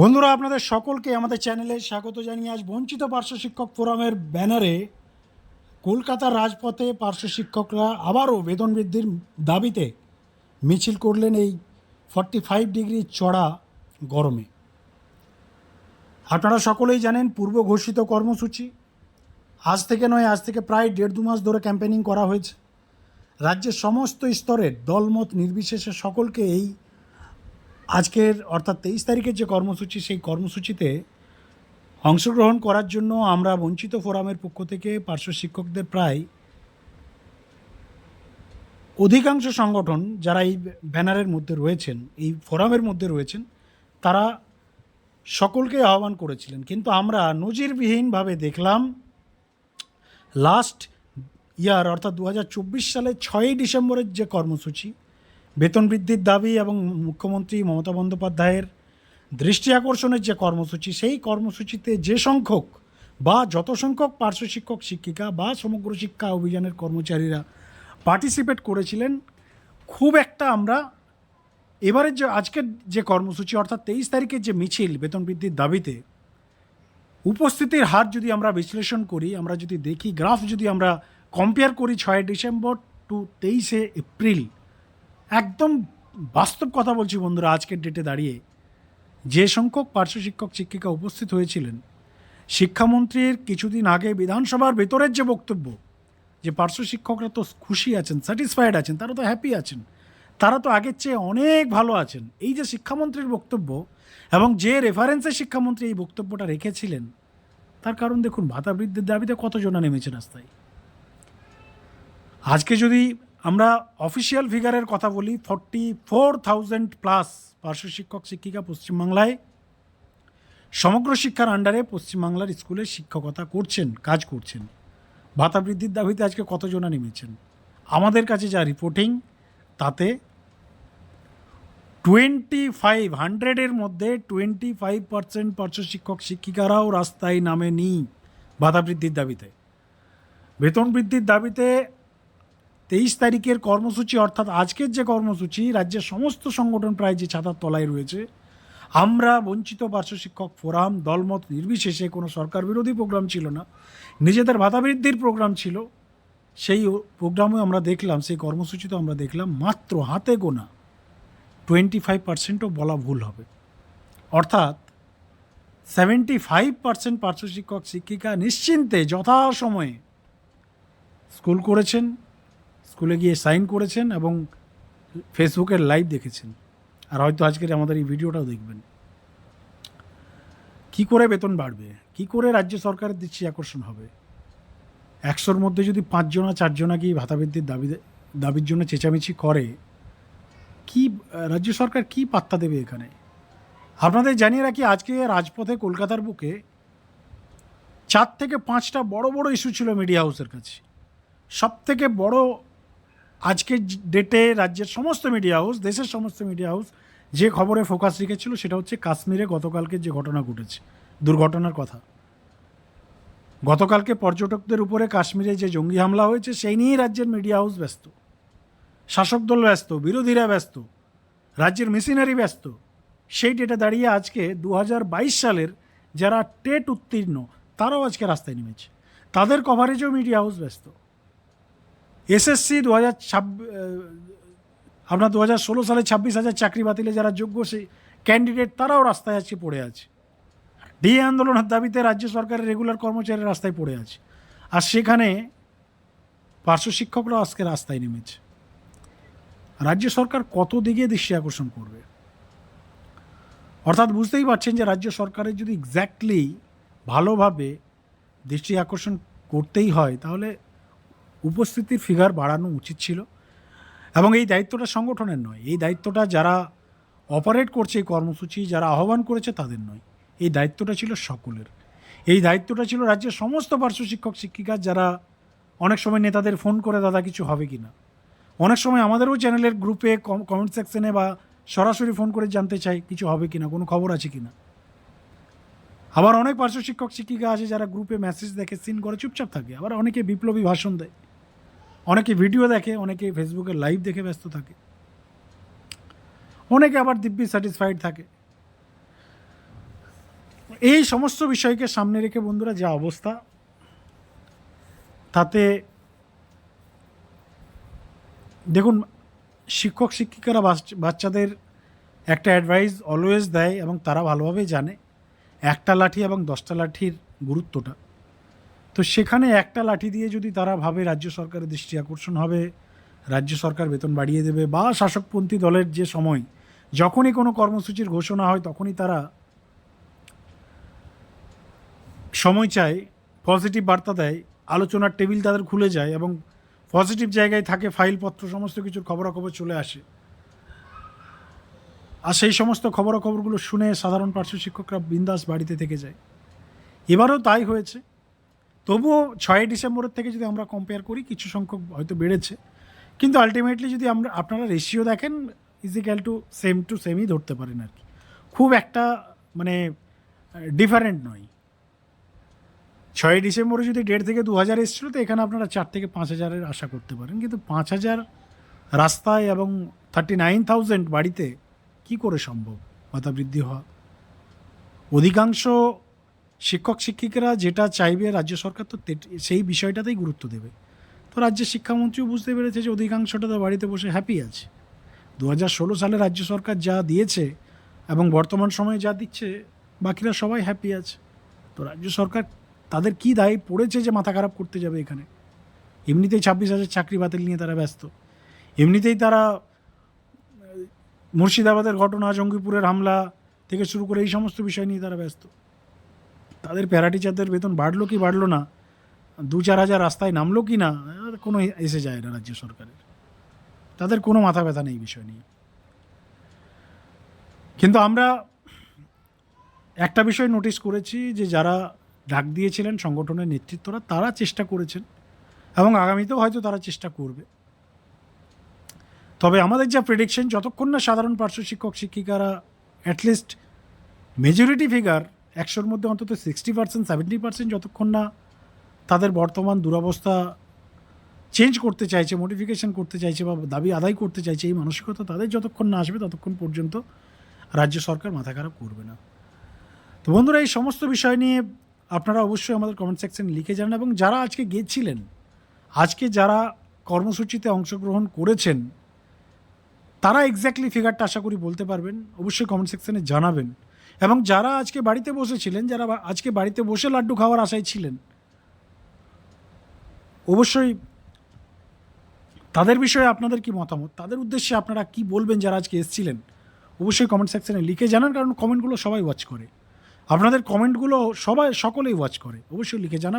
বন্ধুরা, আপনাদের সকলকে আমাদের চ্যানেলে স্বাগত জানিয়ে আজ বঞ্চিত পার্শ্ব শিক্ষক ফোরামের ব্যানারে কলকাতার রাজপথে পার্শ্ব শিক্ষকরা আবারও বেতন বৃদ্ধির দাবিতে মিছিল করলেন এই ফর্টি ফাইভ ডিগ্রি চড়া গরমে। আপনারা সকলেই জানেন পূর্ব ঘোষিত কর্মসূচি। আজ থেকে নয়, আজ থেকে প্রায় দেড় দু মাস ধরে ক্যাম্পেনিং করা হয়েছে। রাজ্যের সমস্ত স্তরের দলমত নির্বিশেষে সকলকে এই আজকের অর্থাৎ তেইশ তারিখের যে কর্মসূচি, সেই কর্মসূচিতে অংশগ্রহণ করার জন্য আমরা বঞ্চিত ফোরামের পক্ষ থেকে পার্শ্ব শিক্ষকদের প্রায় অধিকাংশ সংগঠন যারা এই ব্যানারের মধ্যে রয়েছেন, এই ফোরামের মধ্যে রয়েছেন, তারা সকলকে আহ্বান করেছিলেন। কিন্তু আমরা নজিরবিহীনভাবে দেখলাম লাস্ট ইয়ার অর্থাৎ দু সালের ছয়ই ডিসেম্বরের যে কর্মসূচি বেতন বৃদ্ধির দাবি এবং মুখ্যমন্ত্রী মমতা বন্দ্যোপাধ্যায়ের দৃষ্টি আকর্ষণের যে কর্মসূচি, সেই কর্মসূচিতে যে সংখ্যক বা যত সংখ্যক পার্শ্ব শিক্ষক, শিক্ষিকা বা সমগ্র শিক্ষা অভিযানের কর্মচারীরা পার্টিসিপেট করেছিলেন, খুব একটা আমরা এবারের যে আজকের যে কর্মসূচি, অর্থাৎ তেইশ তারিখের যে মিছিল বেতন বৃদ্ধির দাবিতে, উপস্থিতির হার যদি আমরা বিশ্লেষণ করি, আমরা যদি দেখি, গ্রাফ যদি আমরা কম্পেয়ার করি, ছয় ডিসেম্বর টু তেইশে এপ্রিল একদম বাস্তব কথা বলছি বন্ধুরা আজকের ডেটে দাঁড়িয়ে। যে সংখ্যক পার্শ্ব শিক্ষক, শিক্ষিকা উপস্থিত হয়েছিলেন, শিক্ষামন্ত্রীর কিছুদিন আগে বিধানসভার ভেতরের যে বক্তব্য, যে পার্শ্ব শিক্ষকরা তো খুশি আছেন স্যাটিসফাইড আছেন, তারা তো হ্যাপি আছেন, তারা তো আগের চেয়ে অনেক ভালো আছেন। এই যে শিক্ষামন্ত্রীর বক্তব্য এবং যে রেফারেন্সে শিক্ষামন্ত্রী এই বক্তব্যটা রেখেছিলেন, তার কারণ দেখুন, ভাতা বৃদ্ধির দাবিতে কতজনা নেমেছে রাস্তায়? আজকে যদি আমরা অফিসিয়াল ফিগারের কথা বলি ফর্টি ফোর থাউজেন্ড প্লাস পার্শ্ব শিক্ষক, শিক্ষিকা পশ্চিমবাংলায়। সমগ্র শিক্ষার আন্ডারে পশ্চিমবাংলার স্কুলে শিক্ষকতা করছেন, কাজ করছেন। ভাতা বৃদ্ধির দাবিতে আজকে কতজনা নেমেছেন? আমাদের কাছে যা রিপোর্টিং তাতে টোয়েন্টি ফাইভ হান্ড্রেডের মধ্যে টোয়েন্টি ফাইভ পার্সেন্ট পার্শ্ব শিক্ষক, শিক্ষিকারাও রাস্তায় নামে নামেনি ভাতা বৃদ্ধির দাবিতে। বেতন বৃদ্ধির দাবিতে তেইশ তারিখের কর্মসূচি, অর্থাৎ আজকের যে কর্মসূচি, রাজ্যের সমস্ত সংগঠন প্রায় যে ছাতার তলায় রয়েছে, আমরা বঞ্চিত পার্শ্ব শিক্ষক ফোরাম, দলমত নির্বিশেষে কোনো সরকার বিরোধী প্রোগ্রাম ছিল না। নিজেদের ভাতা বৃদ্ধির প্রোগ্রাম ছিল। সেই প্রোগ্রামে আমরা দেখলাম, সেই কর্মসূচিতে আমরা দেখলাম মাত্র হাতে গোনা টোয়েন্টি ফাইভ পার্সেন্টও বলা ভুল হবে। অর্থাৎ সেভেন্টি ফাইভ পার্সেন্ট পার্শ্ব শিক্ষক শিক্ষিকা নিশ্চিন্তে যথাসময়ে স্কুল করেছেন স্কুলে গিয়ে সাইন করেছেন এবং ফেসবুকের লাইভ দেখেছেন। আর হয়তো আজকের আমাদের এই ভিডিওটাও দেখবেন। কি করে বেতন বাড়বে? কি করে রাজ্য সরকারের দৃষ্টি আকর্ষণ হবে? একশোর মধ্যে যদি পাঁচজনা, চারজনা কি ভাতা বৃদ্ধির দাবি, দাবির জন্য চেঁচামেচি করে, কি, রাজ্য সরকার কি পাত্তা দেবে এখানে? আপনাদের জানিয়ে রাখি, আজকে রাজপথে কলকাতার বুকে চার থেকে পাঁচটা বড় বড় ইস্যু ছিল মিডিয়া হাউসের কাছে। সব থেকে বড় আজকের ডেটে রাজ্যের সমস্ত মিডিয়া হাউস দেশের সমস্ত মিডিয়া হাউস যে খবরে ফোকাস রেখেছিল সেটা হচ্ছে কাশ্মীরে গতকালকে যে ঘটনা ঘটেছে, দুর্ঘটনার কথা। গতকালকে পর্যটকদের উপরে কাশ্মীরে যে জঙ্গি হামলা হয়েছে, সেই নিয়েই রাজ্যের মিডিয়া হাউস ব্যস্ত। শাসক দল ব্যস্ত, বিরোধীরা ব্যস্ত, রাজ্যের মেশিনারি ব্যস্ত। সেই ডেটে দাঁড়িয়ে আজকে দু হাজার বাইশ সালের যারা টেট উত্তীর্ণ, তারাও আজকে রাস্তায় নেমেছে। তাদের কভারেজেও মিডিয়া হাউস ব্যস্ত। এসএসসি দু হাজার আপনার দু হাজার ষোলো সালে ছাব্বিশ হাজার চাকরি বাতিলে যারা যোগ্য সেই ক্যান্ডিডেট তারাও রাস্তায় আজকে পড়ে আছে। ডিএ আন্দোলনের দাবিতে রাজ্য সরকারের রেগুলার কর্মচারী রাস্তায় পড়ে আছে। আর সেখানে পার্শ্ব শিক্ষকরাও আজকে রাস্তায় নেমেছে। রাজ্য সরকার কত দিকে দৃষ্টি আকর্ষণ করবে? অর্থাৎ বুঝতেই পারছেন যে রাজ্য সরকারের যদি এক্স্যাক্টলি ভালোভাবে দৃষ্টি আকর্ষণ করতেই হয়, তাহলে উপস্থিতির ফিগার বাড়ানো উচিত ছিল। এবং এই দায়িত্বটা সংগঠনের নয়, এই দায়িত্বটা যারা অপারেট করছে এই কর্মসূচি, যারা আহ্বান করেছে তাদের নয়। এই দায়িত্বটা ছিল সকলের। এই দায়িত্বটা ছিল রাজ্যের সমস্ত পার্শ্ব শিক্ষক, শিক্ষিকা যারা অনেক সময় নেতাদের ফোন করে, দাদা, কিছু হবে কি না? অনেক সময় আমাদেরও চ্যানেলের গ্রুপে কমেন্ট সেকশনে বা সরাসরি ফোন করে জানতে চাই, কিছু হবে কি না? কোনো খবর আছে কি না? আবার অনেক পার্শ্ব শিক্ষক, শিক্ষিকা আছে যারা গ্রুপে মেসেজ দেখে সিন করে, চুপচাপ থাকে। আবার অনেকে বিপ্লবী ভাষণ দেয়। অনেকে ভিডিও দেখে, অনেকে ফেসবুকে লাইভ দেখে ব্যস্ত থাকে। অনেকে আবার দিব্যি স্যাটিসফাইড থাকে। এই সমস্ত বিষয়কে সামনে রেখে বন্ধুরা যা অবস্থা, তাতে দেখুন, শিক্ষক, শিক্ষিকারা বাচ্চাদের একটা অ্যাডভাইস অলওয়েজ দেয় এবং তারা ভালোভাবেই জানে। একটা লাঠি এবং দশটা লাঠির গুরুত্বটা। তো সেখানে একটা লাঠি দিয়ে যদি তারা ভাবে রাজ্য সরকারের দৃষ্টি আকর্ষণ হবে, রাজ্য সরকার বেতন বাড়িয়ে দেবে বা শাসকপন্থী দলের যে সময়, যখনই কোনো কর্মসূচির ঘোষণা হয় তখনই তারা সময় চায় পজিটিভ বার্তা দেয়, আলোচনার টেবিল তাদের খুলে যায় এবং পজিটিভ জায়গায় থাকে ফাইলপত্র সমস্ত কিছুর খবরাখবর চলে আসে। আর সেই সমস্ত খবরাখবরগুলো শুনে সাধারণ পার্শ্ব শিক্ষকরা বিন্দাস বাড়িতে থেকে যায়। এবারও তাই হয়েছে। তবুও ছয়ই ডিসেম্বরের থেকে যদি আমরা কম্পেয়ার করি, কিছু সংখ্যক হয়তো বেড়েছে। কিন্তু আলটিমেটলি যদি আমরা, আপনারা রেশিও দেখেন ইজিক্যাল টু সেম টু সেমই ধরতে পারেন আর কি। খুব একটা মানে ডিফারেন্ট নয়। ছয়ই ডিসেম্বরে যদি দেড় থেকে দু হাজার এসেছিল, তো এখানে আপনারা চার থেকে পাঁচ হাজারের আশা করতে পারেন। কিন্তু পাঁচ হাজার রাস্তায় এবং থার্টি নাইন থাউজেন্ড বাড়িতে কী করে সম্ভব? ভাতা বৃদ্ধি হওয়া। অধিকাংশ শিক্ষক শিক্ষিকারা যেটা চাইবে রাজ্য সরকার তো সেই বিষয়টাতেই গুরুত্ব দেবে। তো রাজ্যের শিক্ষামন্ত্রীও বুঝতে পেরেছে যে অধিকাংশটা তো বাড়িতে বসে হ্যাপি আছে। দু হাজার ষোলো সালে রাজ্য সরকার যা দিয়েছে এবং বর্তমান সময়ে যা দিচ্ছে, বাকিরা সবাই হ্যাপি আছে। তো রাজ্য সরকার তাদের কি দায় পড়েছে যে মাথা খারাপ করতে যাবে এখানে? এমনিতেই ছাব্বিশ হাজার চাকরি বাতিল নিয়ে তারা ব্যস্ত। এমনিতেই তারা মুর্শিদাবাদের ঘটনা, জঙ্গিপুরের হামলা থেকে শুরু করে এই সমস্ত বিষয় নিয়ে তারা ব্যস্ত। তাদের প্যারা টিচারদের বেতন বাড়লো কি বাড়লো না? দু চার হাজার রাস্তায় নামলো কি না? কোনো এসে যায় না রাজ্য সরকারের। তাদের কোনো মাথা ব্যথা নেই বিষয় নিয়ে। কিন্তু আমরা একটা বিষয় নোটিস করেছি যে যারা ডাক দিয়েছিলেন সংগঠনের নেতৃত্বরা, তারা চেষ্টা করেছেন এবং আগামীতেও হয়তো তারা চেষ্টা করবে। তবে আমাদের যা প্রেডিকশন যতক্ষণ না সাধারণ পার্শ্ব শিক্ষক, শিক্ষিকারা অ্যাটলিস্ট মেজরিটি ফিগার একশোর মধ্যে অন্তত সিক্সটি পার্সেন্ট সেভেন্টি পার্সেন্ট যতক্ষণ না তাদের বর্তমান দুরবস্থা চেঞ্জ করতে চাইছে মডিফিকেশন করতে চাইছে বা দাবি আদায় করতে চাইছে, এই মানসিকতা তাদের যতক্ষণ না আসবে ততক্ষণ পর্যন্ত রাজ্য সরকার মাথা খারাপ করবে না। তো বন্ধুরা, এই সমস্ত বিষয় নিয়ে আপনারা অবশ্যই আমাদের কমেন্ট সেকশনে লিখে যান এবং যারা আজকে গেছিলেন, আজকে যারা কর্মসূচিতে অংশগ্রহণ করেছেন, তারা এক্স্যাক্টলি ফিগারটা আশা করি বলতে পারবেন। অবশ্যই কমেন্ট সেকশনে জানাবেন। এবং যারা আজকে বাড়িতে বসেছিলেন, যারা আজকে বাড়িতে বসে লাড্ডু খাওয়ার আশায় ছিলেন, অবশ্যই তাদের বিষয়ে আপনাদের কি মতামত? তাদের উদ্দেশ্যে আপনারা কি বলবেন যারা আজকে এসেছিলেন? অবশ্যই কমেন্ট সেকশনে লিখে জানান, কারণ কমেন্টগুলো সবাই ওয়াচ করে। আপনাদের কমেন্টগুলো সবাই সকলেই ওয়াচ করে। অবশ্যই লিখে জানান